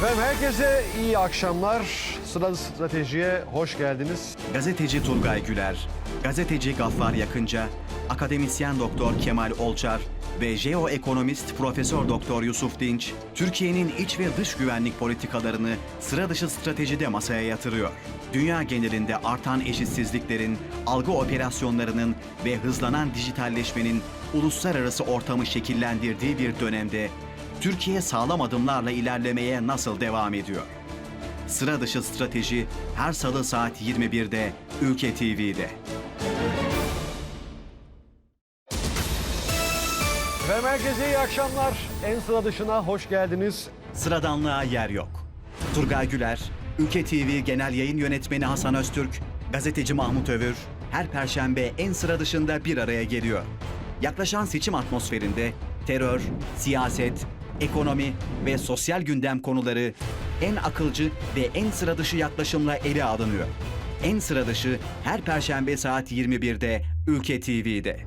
Efendim herkese iyi akşamlar. Sıra stratejiye hoş geldiniz. Gazeteci Turgay Güler, gazeteci Gaffar Yakınca, akademisyen doktor Kemal Olçar ve jeoekonomist Profesör Doktor Yusuf Dinç, Türkiye'nin iç ve dış güvenlik politikalarını sıra dışı stratejide masaya yatırıyor. Dünya genelinde artan eşitsizliklerin, algı operasyonlarının ve hızlanan dijitalleşmenin uluslararası ortamı şekillendirdiği bir dönemde Türkiye sağlam adımlarla ilerlemeye nasıl devam ediyor? Sıra dışı strateji her salı saat 21'de Ülke TV'de. Efendim herkese iyi akşamlar. En sıra dışına hoş geldiniz. Sıradanlığa yer yok. Turgay Güler, Ülke TV Genel Yayın Yönetmeni Hasan Öztürk, gazeteci Mahmut Övür her perşembe en sıra dışında bir araya geliyor. Yaklaşan seçim atmosferinde terör, siyaset, ekonomi ve sosyal gündem konuları en akılcı ve en sıra dışı yaklaşımla ele alınıyor. En sıra dışı her perşembe saat 21'de Ülke TV'de.